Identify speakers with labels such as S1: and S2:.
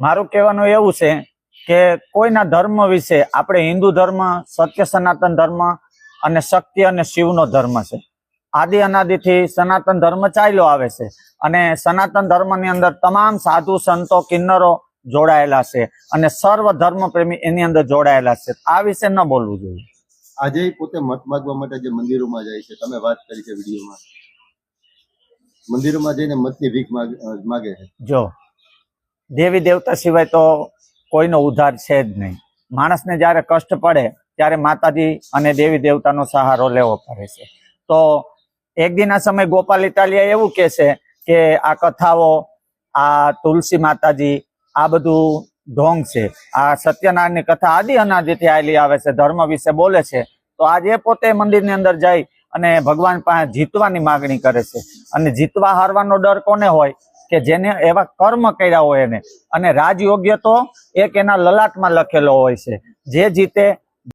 S1: મારું કહેવાનું એવું છે કે કોઈના ધર્મ વિશે આપણે હિન્દુ ધર્મ સત્ય સનાતન ધર્મ અને શક્તિ અને શિવનો ધર્મ છે. આદિ અનાદિથી સનાતન ધર્મ ચાલ્યો આવે છે અને સનાતન ધર્મની અંદર તમામ સાધુ સંતો કિન્નરો જોડાયેલા છે અને સર્વ ધર્મ પ્રેમી એની અંદર જોડાયેલા છે. આ વિશે ન બોલવું જોઈએ.
S2: આજે પોતે મત માગવા માટે જે મંદિરોમાં જાય છે તમે વાત કરી છે વિડીયોમાં. મંદિરોમાં જઈને મતની ભીખ માગ- માગે છે.
S1: જો. દેવી દેવતા સિવાય તો કોઈનો ઉદ્ધાર છે જ નહીં. માણસને જ્યારે કષ્ટ પડે, ત્યારે માતાજી અને દેવી દેવતાનો સહારો લેવો પડે છે. તો એક દિન સમય ગોપાલ ઇટાલિયા એવું કહે છે કે આ કથાઓ, આ તુલસી માતાજી, આ બધું ઢોંગ છે. આ સત્યનારાયણની કથા આદિ અનાદિથી આવેલી આવે છે, ધર્મ વિશે બોલે છે. તો આજે પોતે મંદિરની અંદર જાય અને ભગવાન પાસે જીતવાની માગણી કરે છે. અને જીતવા હારવાનો ડર કોને હોય? કે જેને એવા કર્મ કર્યા હોય એને. અને રાજયોગ્ય તો એક એના લલાટમાં લખેલો હોય છે. જે જીતે